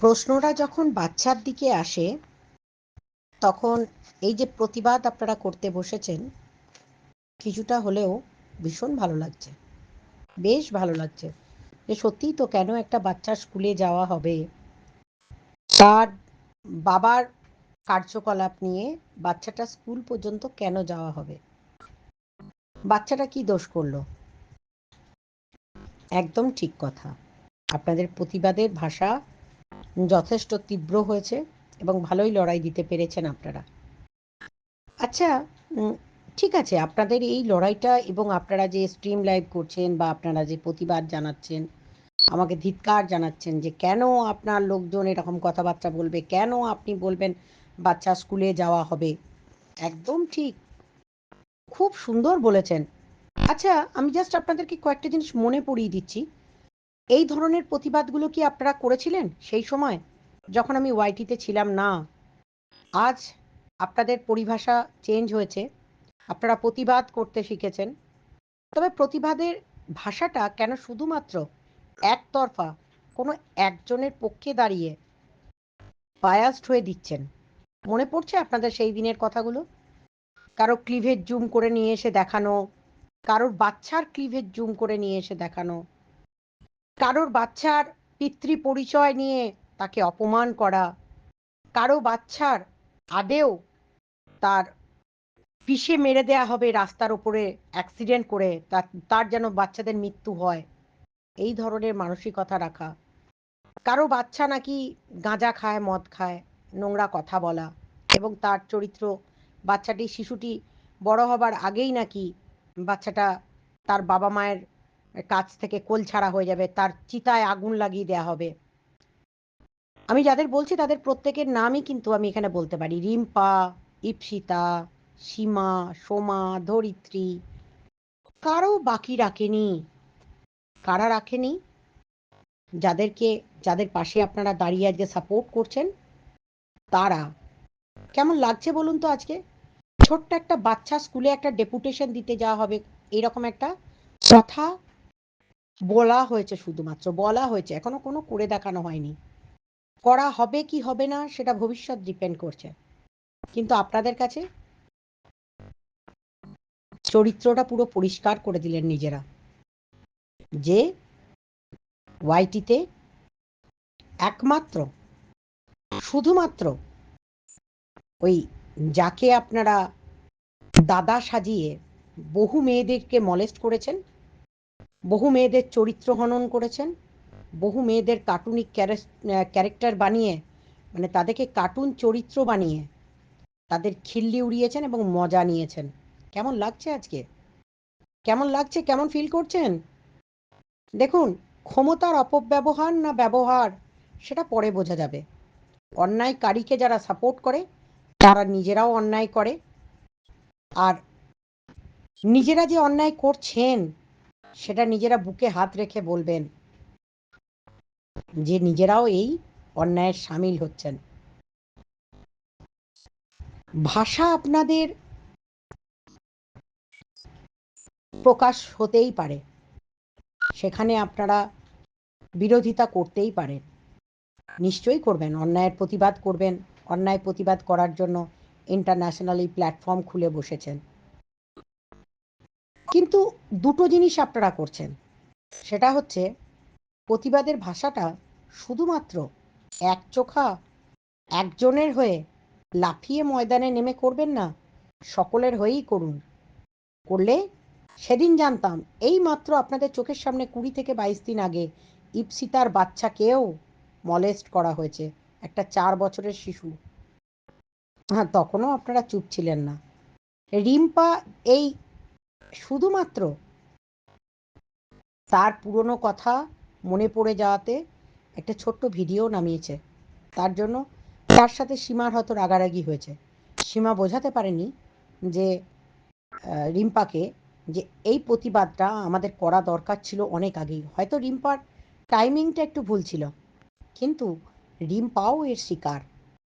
প্রশ্নটা যখন বাচ্চার দিকে আসে, তখন এই যে প্রতিবাদ আপনারা করতে বসেছেন, কিছুটা হলেও ভীষণ ভালো লাগছে। বেশ ভালো লাগছে যে সত্যিই তো কেন একটা বাচ্চার স্কুলে যাওয়া হবে? তার বাবার কার্যকলাপ নিয়ে বাচ্চাটা স্কুল পর্যন্ত কেন যাওয়া হবে? বাচ্চাটা কি দোষ করল? একদম ঠিক কথা। আপনাদের প্রতিবাদের ভাষা যথেষ্ট তীব্র হয়েছে এবং ভালোই লড়াই দিতে পেরেছেন আপনারা। আচ্ছা ঠিক আছে, আপনাদের এই লড়াইটা এবং আপনারা যে স্ট্রিম লাইভ করছেন বা আপনারা যে প্রতিবাদ জানাচ্ছেন, আমাকে ধিৎকার জানাচ্ছেন যে কেন আপনার লোকজন এরকম কথাবার্তা বলবে, কেন আপনি বলবেন বাচ্চা স্কুলে যাওয়া হবে? একদম ঠিক। খুব সুন্দর বলেছেন। আচ্ছা আমি জাস্ট আপনাদেরকে কয়েকটা জিনিস মনে পড়িয়ে দিচ্ছি। এই ধরনের প্রতিবাদগুলো কি আপনারা করেছিলেন সেই সময়? যখন আমি ওয়াইটিতে ছিলাম, না। আজ আপনাদের পরিভাষা চেঞ্জ হয়েছে। আপনারা প্রতিবাদ করতে শিখেছেন। তবে প্রতিবাদের ভাষাটা কেন শুধুমাত্র একতরফা কোনো একজনের পক্ষে দাঁড়িয়ে বায়াসড হয়ে দিচ্ছেন? মনে পড়ছে আপনাদের সেই দিনের কথাগুলো? কারও ক্লিভেজ জুম করে নিয়ে এসে দেখানো, কারোর বাচ্চার ক্লিভেজ জুম করে নিয়ে এসে দেখানো। কারোর বাচ্চার পিতৃ পরিচয় নিয়ে তাকে অপমান করা, কারও বাচ্চার আদেও তার পিষে মেরে দেয়া হবে রাস্তার ওপরে অ্যাক্সিডেন্ট করে তার যেন বাচ্চাদের মৃত্যু হয়। এই ধরনের মানসিকতা রাখা। কারও বাচ্চা নাকি গাঁজা খায়, মদ খায়, নোংরা কথা বলা এবং তার চরিত্র বাচ্চাটি শিশুটি বড় হবার আগেই নাকি বাচ্চাটা তার বাবা মায়ের কাছ থেকে কোল ছাড়া হয়ে যাবে, তার চিতায় আগুন লাগিয়ে দেওয়া হবে। আমি যাদের বলছি তাদের প্রত্যেকের নামই কিন্তু আমি এখানে বলতে পারি। রিম্পা, ইপসিতা, সীমা, সোমা, ধরিত্রী। কারও বাকি রাখেনি। কারা রাখেনি? যাদেরকে, যাদের পাশে আপনারা দাঁড়িয়ে আজকে সাপোর্ট করছেন, তারা। কেমন লাগছে বলুন তো আজকে? ছোট্ট একটা বাচ্চা স্কুলে একটা ডেপুটেশন দিতে যাওয়া হবে, এরকম একটা কথা বলা হয়েছে শুধুমাত্র, বলা হয়েছে, এখনও কোনো করে দেখানো হয়নি। করা হবে কি হবে না, সেটা ভবিষ্যৎ ডিপেন্ড করছে। কিন্তু আপনাদের কাছে চরিত্রটা পুরো পরিষ্কার করে দিলেন নিজেরা। যে ওয়াইটিতে একমাত্র, শুধুমাত্র ওই যাকে আপনারা দাদা সাজিয়ে বহু মেয়েদেরকে মলেস্ট করেছেন বহু মেয়েদের চরিত্র হনন করেছেন, বহু মেয়েদের কার্টুনিক ক্যারেক্টার বানিয়ে মানে তাদেরকে কার্টুন চরিত্র বানিয়ে তাদের খিল্লি উড়িয়েছেন এবং মজা নিয়েছেন। কেমন লাগছে আজকে? কেমন লাগছে? কেমন ফিল করছেন? দেখুন, ক্ষমতার অপব্যবহার না ব্যবহার, সেটা পরে বোঝা যাবে। অন্যায়কারীকে যারা সাপোর্ট করে, তারা নিজেরাও অন্যায় করে। আর নিজেরা যে অন্যায় করছেন সেটা নিজেরা বুকে হাত রেখে বলবেন যে নিজেরাও এই অন্যায়ের সামিল হচ্ছেন। ভাষা আপনাদের প্রকাশ হতেই পারে। সেখানে আপনারা বিরোধিতা করতেই পারেন। নিশ্চয়ই করবেন, অন্যায়ের প্রতিবাদ করবেন। অন্যায় প্রতিবাদ করার জন্য ইন্টারন্যাশনাল প্ল্যাটফর্ম খুলে বসেছেন। কিন্তু দুটো জিনিস আপনারা করছেন। সেটা হচ্ছে, প্রতিবাদের ভাষাটা শুধুমাত্র এক চোখা, একজনের হয়ে লাফিয়ে ময়দানে নেমে করবেন না, সকলের হয়েই করুন। করলে সেদিন জানতাম, এই মাত্র আপনাদের চোখের সামনে কুড়ি থেকে বাইশ দিন আগে ইপসিতার বাচ্চাকেও মলেস্ট করা হয়েছে, একটা চার বছরের শিশু। হ্যাঁ তখনও আপনারা চুপ ছিলেন না। রিম্পা এই শুধুমাত্র তার পুরনো কথা মনে পড়ে যাওয়াতে একটা ছোট্ট ভিডিও নামিয়েছে। তার জন্য তার সাথে সীমার হয়তো রাগারাগি হয়েছে। সীমা বোঝাতে পারেনি যে রিম্পাকে যে এই প্রতিবাদটা আমাদের করা দরকার ছিল অনেক আগেই। হয়তো রিম্পার টাইমিংটা একটু ভুল ছিল। কিন্তু রিম্পাও এর শিকার।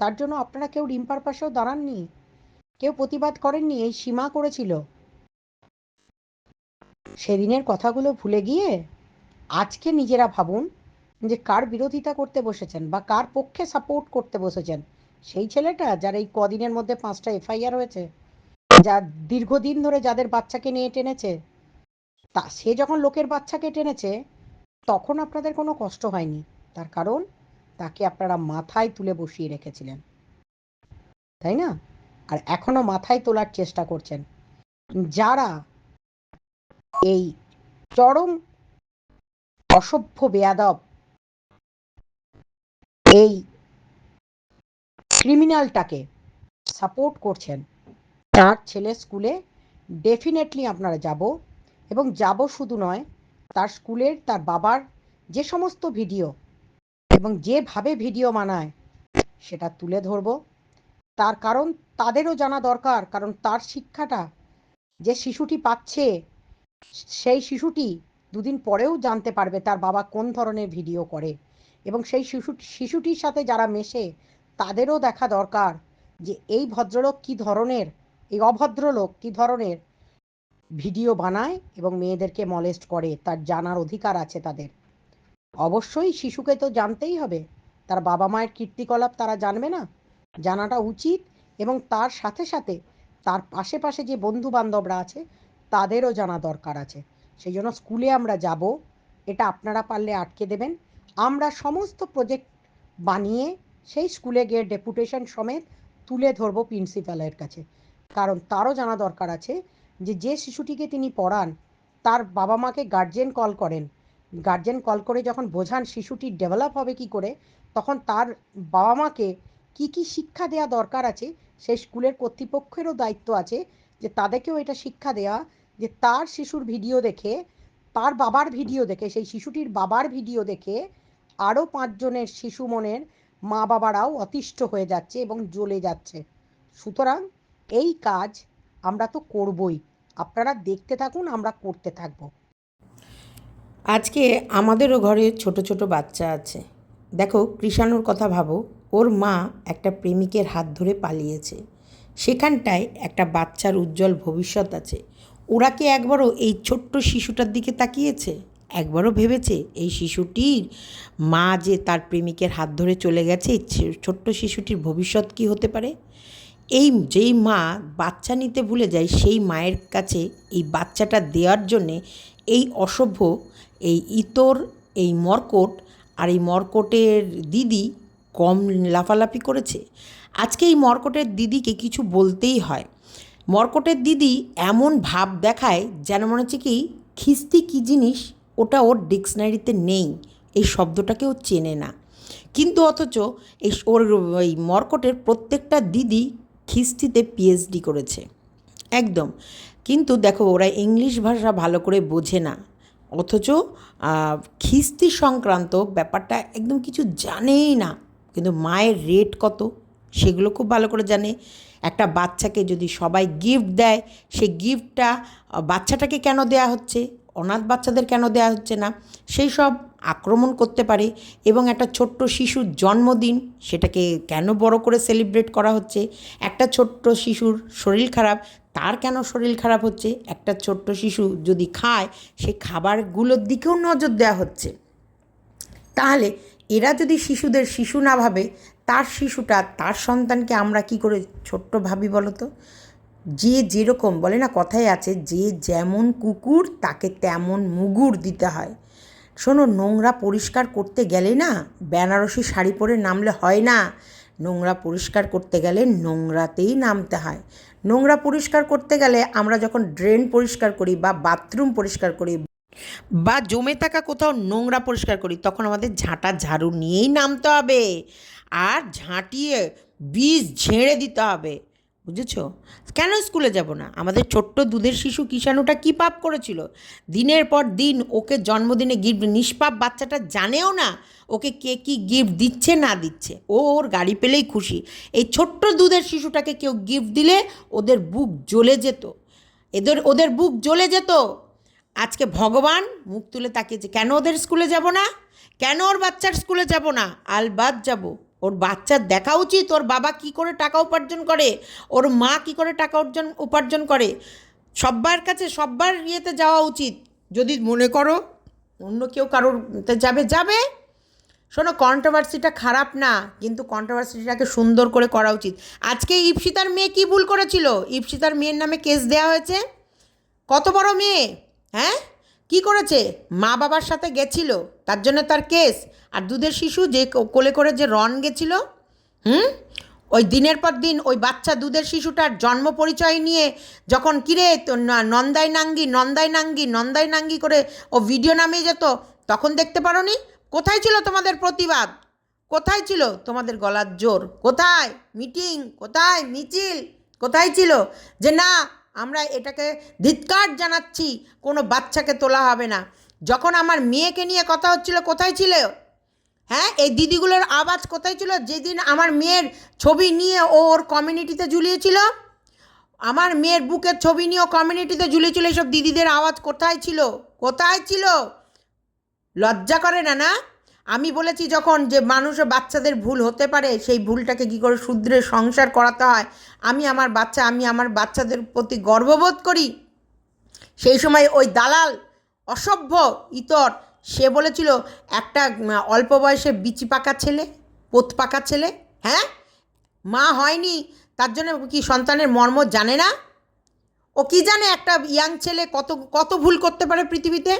তার জন্য আপনারা কেউ রিম্পার পাশেও দাঁড়াননি, কেউ প্রতিবাদ করেননি, এই সীমা করেছিল। সেদিনের কথাগুলো ভুলে গিয়ে আজকে নিজেরা ভাবুন যে কার বিরোধিতা করতে বসেছেন বা কার পক্ষে সাপোর্ট করতে বসেছেন। সেই ছেলেটা যার এই কদিনের মধ্যে পাঁচটা এফআইআর হয়েছে, যা দীর্ঘদিন ধরে যাদের বাচ্চাকে নিয়ে টেনেছে, তা সে যখন লোকের বাচ্চাকে টেনেছে, তখন আপনাদের কোনো কষ্ট হয়নি। তার কারণ তাকে আপনারা মাথায় তুলে বসিয়ে রেখেছিলেন। তাই না? আর এখনও মাথায় তোলার চেষ্টা করছেন। যারা এই চরম অসভ্য বেয়াদব। এই ক্রিমিনালটাকে সাপোর্ট করছেন। তার ছেলে স্কুলে ডেফিনেটলি আপনারা যাব এবং যাব শুধু নয়, তার স্কুলের, তার বাবার যে সমস্ত ভিডিও এবং যেভাবে ভিডিও বানায়, সেটা তুলে ধরব। তার কারণ তাদেরও জানা দরকার, কারণ তার শিক্ষাটা যে শিশুটি পাচ্ছে সেই শিশুটি দুদিন পরেও জানতে পারবে তার বাবা কোন ধরনের ভিডিও করে। এবং সেই শিশু, শিশুটির সাথে যারা মেশে, তাদেরও দেখা দরকার যে এই ভদ্রলোক কী ধরনের, এই অভদ্রলোক কী ধরনের ভিডিও বানায় এবং মেয়েদেরকে মলেস্ট করে, তার জানার অধিকার আছে তাদের। অবশ্যই শিশুকে তো জানতেই হবে। তার বাবা মায়ের কীর্তিকলাপ তারা জানবে না। জানাটা উচিত এবং তার সাথে সাথে তার পাশে পাশে যে বন্ধু বান্ধবরা আছে তাদেরও জানা দরকার আছে। সেই জন্য স্কুলে আমরা যাব, এটা আপনারা পারলে আটকে দেবেন। আমরা সমস্ত প্রজেক্ট বানিয়ে সেই স্কুলে গিয়ে ডেপুটেশন সমেত তুলে ধরবো প্রিন্সিপালের কাছে। কারণ তারও জানা দরকার আছে যে যে শিশুটিকে তিনি পড়ান, তার বাবা মাকে গার্জেন কল করেন। গার্জেন কল করে যখন বোঝান শিশুটি ডেভেলপ হবে কি করে, তখন তার বাবা মাকে কি কি শিক্ষা দেওয়া দরকার আছে, সেই স্কুলের কর্তৃপক্ষেরও দায়িত্ব আছে যে, তাদেরকেও এটা শিক্ষা দেওয়া যে তার শিশুর ভিডিও দেখে, তার বাবার ভিডিও দেখে, সেই শিশুটির বাবার ভিডিও দেখে আরও পাঁচজনের শিশু মনের মা বাবারাও অতিষ্ঠ হয়ে যাচ্ছে এবং জ্বলে যাচ্ছে। সুতরাং এই কাজ আমরা তো করবই। আপনারা দেখতে থাকুন, আমরা করতে থাকব। আজকে আমাদেরও ঘরে ছোট ছোট বাচ্চা আছে। দেখো, কৃষাণুর কথা ভাবো, ওর মা একটা প্রেমিকের হাত ধরে পালিয়েছে। সেখানটায় একটা বাচ্চার উজ্জ্বল ভবিষ্যৎ আছে। ওরা কি একবারও এই ছোট্ট শিশুটার দিকে তাকিয়েছে? একবারও ভেবেছে এই শিশুটির মা যে তার প্রেমিকের হাত ধরে চলে গেছে ছোট্ট শিশুটির ভবিষ্যৎ কি হতে পারে? এই যেই মা বাচ্চা নিতে ভুলে যায়, সেই মায়ের কাছে এই বাচ্চাটা দেওয়ার জন্যে এই অসভ্য, এই ইতর, এই মর্কট আর এই মর্কটের দিদি কম লাফালাফি করেছে। আজকে এই মর্কটের দিদিকে কিছু বলতেই হয়। মর্কটের দিদি এমন ভাব দেখায় যেন মনে হচ্ছে কি, খিস্তি কী জিনিস? ওটা ওর ডিকশনারিতে নেই। এই শব্দটাকেও চেনে না। কিন্তু অথচ এই ওর ওই মর্কটের প্রত্যেকটা দিদি খিস্তিতে পিএইচডি করেছে। একদম। কিন্তু দেখো, ওরা ইংলিশ ভাষা ভালো করে বোঝে না। অথচ খিস্তি সংক্রান্ত ব্যাপারটা একদম কিছু জানেই না। কিন্তু মায়ের রেট কত? সেগুলো খুব ভালো করে জানে। একটা বাচ্চাকে যদি সবাই গিফট দেয়, সেই গিফটটা বাচ্চাটাকে কেন দেয়া হচ্ছে? অনাথ বাচ্চাদের কেন দেয়া হচ্ছে না? সেই সব আক্রমণ করতে পারে এবং একটা ছোট্ট শিশুর জন্মদিন, সেটাকে কেন বড় করে সেলিব্রেট করা হচ্ছে? একটা ছোট্ট শিশুর শরীর খারাপ, তার কেন শরীর খারাপ হচ্ছে? একটা ছোট্ট শিশু যদি খায় সেই খাবারগুলোর দিকেও নজর দেওয়া হচ্ছে। তাহলে এরা যদি শিশুদের শিশু না ভাবে, তার শিশুটা, তার সন্তানকে আমরা কি করে ছোট্ট ভাবি বলো তো যে যেরকম, বলে না কথায় আছে, যে যেমন কুকুর, তাকে তেমন মুগুর দিতে হয়। শোনো, নোংরা পরিষ্কার করতে গেলে না, বেনারসি শাড়ি পরে নামলে হয় না। নোংরা পরিষ্কার করতে গেলে নোংরাতেই নামতে হয়। নোংরা পরিষ্কার করতে গেলে আমরা যখন ড্রেন পরিষ্কার করি বা বাথরুম পরিষ্কার করি বা জমে থাকা কোথাও নোংরা পরিষ্কার করি, তখন আমাদের ঝাঁটা ঝাড়ু নিয়েই নামতে হবে। আর ঝাঁটিয়ে বীজ ঝেড়ে দিতে হবে, বুঝেছ? কেন স্কুলে যাব না? আমাদের ছোট্ট দুধের শিশু কিষাণুটা কী পাপ করেছিল? দিনের পর দিন ওকে জন্মদিনে গিফট নিষ্পাপ বাচ্চাটা জানেও না ওকে কে কী গিফট দিচ্ছে না দিচ্ছে। ও ওর গাড়ি পেলেই খুশি। এই ছোট্ট দুধের শিশুটাকে কেউ গিফট দিলে ওদের বুক জ্বলে যেত। এদের, ওদের বুক জ্বলে যেত। আজকে ভগবান মুখ তুলে তাকিয়েছে কেন ওদের স্কুলে যাব না? কেন ওর বাচ্চার স্কুলে যাব না? আলবাদ যাব। ওর বাচ্চার দেখা উচিত, ওর বাবা কি করে টাকা উপার্জন করে, ওর মা কি করে টাকা অর্জন, উপার্জন করে, সব্বার কাছে সব্বার ইয়েতে যাওয়া উচিত। যদি মনে করো অন্য কেউ কারোর যাবে যাবে। শোনো কন্ট্রোভার্সিটা খারাপ না, কিন্তু কন্ট্রোভার্সিটাকে সুন্দর করে করা উচিত। আজকে ইপসিতার মেয়ে কি ভুল করেছিল? ইপসিতার মেয়ের নামে কেস দেওয়া হয়েছে? কত বড় মেয়ে? হ্যাঁ? কি করেছে? মা বাবার সাথে গেছিল, তার জন্য তার কেস। আর দুধের শিশু যে কোলে করে যে রন গেছিল, হুম? ওই দিনের পর দিন ওই বাচ্চা দুধের শিশুটার জন্ম পরিচয় নিয়ে যখন কিরে নন্দাই নাঙ্গি নন্দাই নাঙ্গি নন্দাই নাঙ্গি করে ও ভিডিও নামিয়ে যেত, তখন দেখতে পারো নি কোথায় ছিল তোমাদের প্রতিবাদ? কোথায় ছিল তোমাদের গলার জোর? কোথায়? মিটিং? কোথায়? মিছিল? কোথায় ছিল? যে না আমরা এটাকে ধিৎকার জানাচ্ছি, কোনো বাচ্চাকে তোলা হবে না। যখন আমার মেয়েকে নিয়ে কথা হচ্ছিল, কোথায় ছিল? হ্যাঁ এই দিদিগুলোর আওয়াজ কোথায় ছিল? যেদিন আমার মেয়ের ছবি নিয়ে ও ওর কমিউনিটিতে ঝুলিয়েছিল, আমার মেয়ের বুকের ছবি নিয়ে ও কমিউনিটিতে ঝুলিয়েছিল এইসব দিদিদের আওয়াজ কোথায় ছিল? কোথায় ছিল? লজ্জা করে না না? আমি বলেছি যখন যে মানুষের বাচ্চাদের ভুল হতে পারে, সেই ভুলটাকে কী করে শুধরে সংসার করাতে হয়? আমি আমার বাচ্চা, আমি আমার বাচ্চাদের প্রতি গর্ববোধ করি। সেই সময় ওই দালাল, অসভ্য, ইতর, সে বলেছিল, একটা অল্প বয়সে বিচি পাকা ছেলে, পোত পাকা ছেলে হ্যাঁ? মা হয়নি, তার জন্য কি সন্তানের মর্ম জানে না? ও কি জানে একটা ইয়াং ছেলে কত কত ভুল করতে পারে পৃথিবীতে?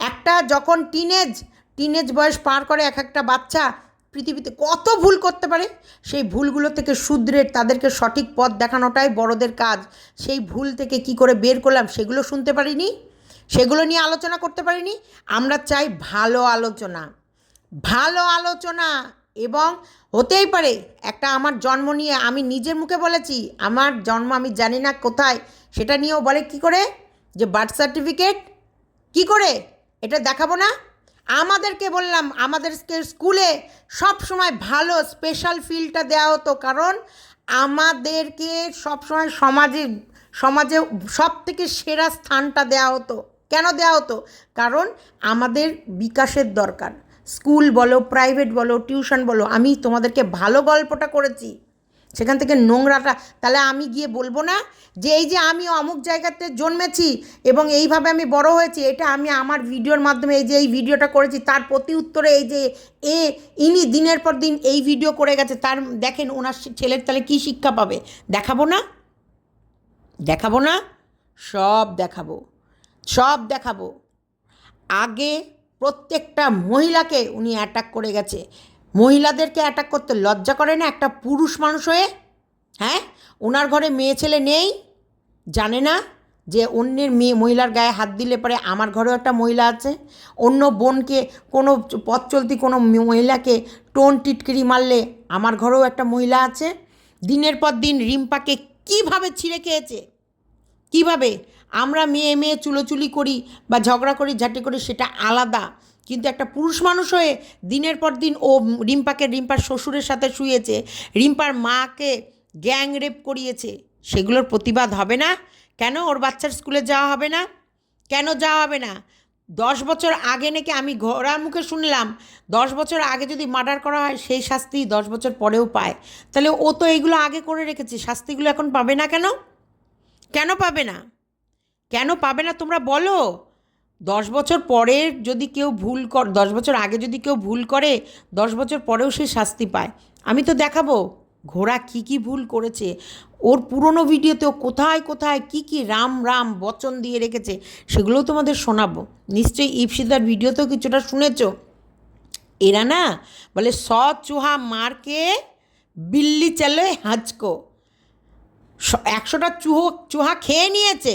একটা যখন টিনেজ টিনেজ বয়স পার করে এক একটা বাচ্চা পৃথিবীতে কত ভুল করতে পারে? সেই ভুলগুলো থেকে শুধরে তাদেরকে সঠিক পথ দেখানোটাই বড়দের কাজ। সেই ভুল থেকে কি করে বের করলাম সেগুলো শুনতে পারিনি? সেগুলো নিয়ে আলোচনা করতে পারিনি? আমরা চাই ভালো আলোচনা। ভালো আলোচনা এবং হতেই পারে একটা আমার জন্ম নিয়ে আমি নিজের মুখে বলেছি, আমার জন্ম আমি জানি না কোথায়। সেটা নিয়েও বলে কি করে? যে বার্থ সার্টিফিকেট কি করে? এটা দেখাবো না? আমাদেরকে বললাম, আমাদের স্কুলে সব সময় ভালো স্পেশাল ফিলটা দেওয়া হতো কারণ আমাদেরকে সব সময় সমাজে সমাজে সব থেকে সেরা স্থানটা দেওয়া হতো। কেন দেওয়া হতো? কারণ আমাদের বিকাশের দরকার। স্কুল বলো প্রাইভেট বলো টিউশন বলো, আমি তোমাদেরকে ভালো গল্পটা করেছি। সেখান থেকে নোংরাটা, তাহলে আমি গিয়ে বলব না যে এই যে আমি অমুক জায়গাতে জন্মেছি এবং এইভাবে আমি বড় হয়েছি, এটা আমি আমার ভিডিওর মাধ্যমে এই যে এই ভিডিওটা করেছি, তার প্রতি উত্তরে এই যে এ, ইনি দিনের পর দিন এই ভিডিও করে গেছে, তার দেখেন ওনার ছেলের তাহলে কী শিক্ষা পাবে? দেখাবো না? দেখাবো না? সব দেখাবো। সব দেখাবো। আগে প্রত্যেকটা মহিলাকে উনি অ্যাটাক করে গেছে। মহিলাদেরকে অ্যাটাক করতে লজ্জা করে না একটা পুরুষ মানুষ হয়ে? হ্যাঁ? ওনার ঘরে মেয়ে ছেলে নেই? জানে না যে অন্যের মেয়ে, মহিলার গায়ে হাত দিলে পরে আমার ঘরেও একটা মহিলা আছে? অন্য বোনকে কোনো পথ চলতি কোনো মহিলাকে টোন টিটকিরি মারলে আমার ঘরেও একটা মহিলা আছে? দিনের পর দিন রিম্পাকে কীভাবে ছিঁড়ে খেয়েছে? কীভাবে? আমরা মেয়ে মেয়ে চুলোচুলি করি বা ঝগড়া করি, ঝাঁটি করি, সেটা আলাদা। কিন্তু একটা পুরুষ মানুষ হয়ে দিনের পর দিন ও রিম্পাকে রিম্পার শ্বশুরের সাথে শুয়েছে, রিম্পার মাকে গ্যাং রেপ করিয়েছে, সেগুলোর প্রতিবাদ হবে না? কেন ওর বাচ্চার স্কুলে যাওয়া হবে না? কেন যাওয়া হবে না? দশ বছর আগে নাকি আমি ঘোড়ার মুখে শুনলাম, দশ বছর আগে যদি মার্ডার করা হয়, সেই শাস্তি দশ বছর পরেও পায়। তাহলে ও তো এইগুলো আগে করে রেখেছে, শাস্তিগুলো এখন পাবে না কেন? কেন পাবে না? কেন পাবে না তোমরা বলো? দশ বছর পরে যদি কেউ ভুল কর, দশ বছর আগে যদি কেউ ভুল করে, দশ বছর পরেও সে শাস্তি পায়। আমি তো দেখাবো, ঘোড়া কী কী ভুল করেছে, ওর পুরনো ভিডিওতে ও কোথায় কোথায় কী কী রাম রাম বচন দিয়ে রেখেছে, সেগুলোও তোমাদের শোনাবো। নিশ্চয়ই ইপসিদার ভিডিওতেও কিছুটা শুনেছ। এরা না বলে স চুহা মারকে বিল্লি চলে হাঁচকো। একশোটা চুহো, চুহা খেয়ে নিয়েছে,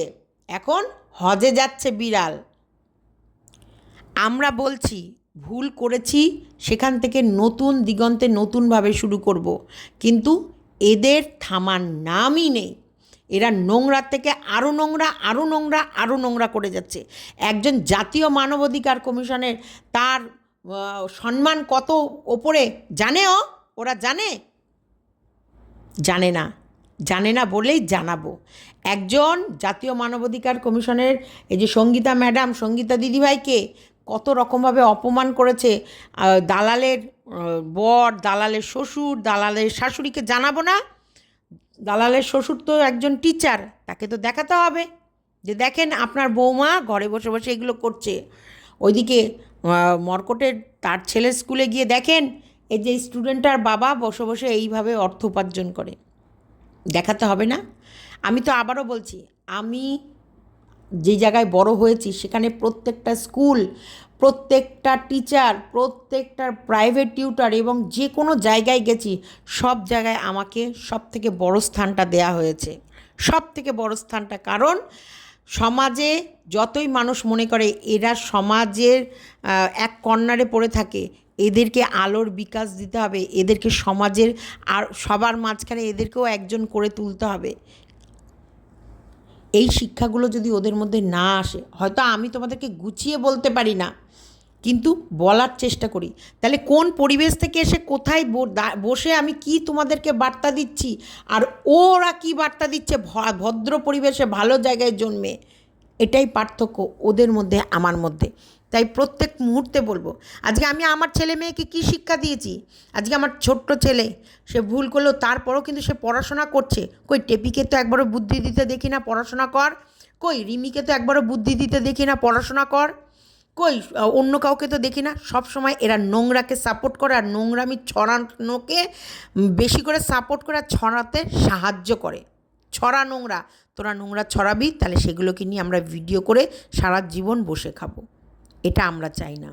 এখন হজে যাচ্ছে বিড়াল। আমরা বলছি, ভুল করেছি, সেখান থেকে নতুন দিগন্তে নতুনভাবে শুরু করব। কিন্তু এদের থামার নামই নেই। এরা নোংরা থেকে আরও নোংরা আরও নোংরা আরও নোংরা করে যাচ্ছে। একজন জাতীয় মানবাধিকার কমিশনের তার সম্মান কত ওপরে জানেও ওরা জানে? জানে না। জানে না বলেই জানাব। একজন জাতীয় মানবাধিকার কমিশনের এই যে সঙ্গীতা ম্যাডাম, সঙ্গীতা দিদিভাইকে কত রকমভাবে অপমান করেছে দালালের বর, দালালের শ্বশুর, দালালের শাশুড়িকে জানাব না। দালালের শ্বশুর তো একজন টিচার তাকে তো দেখাতে হবে। যে দেখেন আপনার বৌমা ঘরে বসে বসে এগুলো করছে। ওইদিকে মর্কটের তার ছেলের স্কুলে গিয়ে দেখেন, এই যে স্টুডেন্টটার বাবা বসে বসে এইভাবে অর্থ উপার্জন করে। দেখাতে হবে না। আমি তো আবারও বলছি, আমি যে জায়গায় বড় হয়েছি, সেখানে প্রত্যেকটা স্কুল, প্রত্যেকটা টিচার, প্রত্যেকটা প্রাইভেট টিউটার এবং যে কোনো জায়গায় গেছি, সব জায়গায় আমাকে সব থেকে বড় স্থানটা দেয়া হয়েছে। সব থেকে বড় স্থানটা কারণ সমাজে যতই মানুষ মনে করে এরা সমাজের এক কর্নারে পড়ে থাকে, এদেরকে আলোর বিকাশ দিতে হবে, এদেরকে সমাজের আর সবার মাঝখানে এদেরকেও একজন করে তুলতে হবে। এই শিক্ষাগুলো যদি ওদের মধ্যে না আসে, হয়তো আমি তোমাদেরকে গুছিয়ে বলতে পারি না, কিন্তু বলার চেষ্টা করি। তাহলে কোন পরিবেশ থেকে এসে কোথায় বসে আমি কি তোমাদেরকে বার্তা দিচ্ছি, আর ওরা কি বার্তা দিচ্ছে ভদ্র পরিবেশে ভালো জায়গায় জন্মে, এটাই পার্থক্য ওদের মধ্যে, আমার মধ্যে। তাই প্রত্যেক মুহূর্তে বলব, আজকে আমি আমার ছেলে মেয়েকে কী শিক্ষা দিয়েছি? আজকে আমার ছোট্ট ছেলে, সে ভুল করলেও তারপরও কিন্তু সে পড়াশোনা করছে। কই, টেপিকে তো একবারও বুদ্ধি দিতে দেখি না, পড়াশোনা কর। কই, রিমিকে তো একবারও বুদ্ধি দিতে দেখি না, পড়াশোনা কর। কই, অন্য কাউকে তো দেখি না সব সময় এরা নোংরাকে সাপোর্ট করে আর নোংরামি ছড়ানোকে বেশি করে সাপোর্ট করে আর ছড়াতে সাহায্য করে। ছড়া নোংরা, তোরা নোংরা ছড়াবি, তাহলে সেগুলোকে নিয়ে আমরা ভিডিও করে সারা জীবন বসে খাব। এটা আমরা চাই না।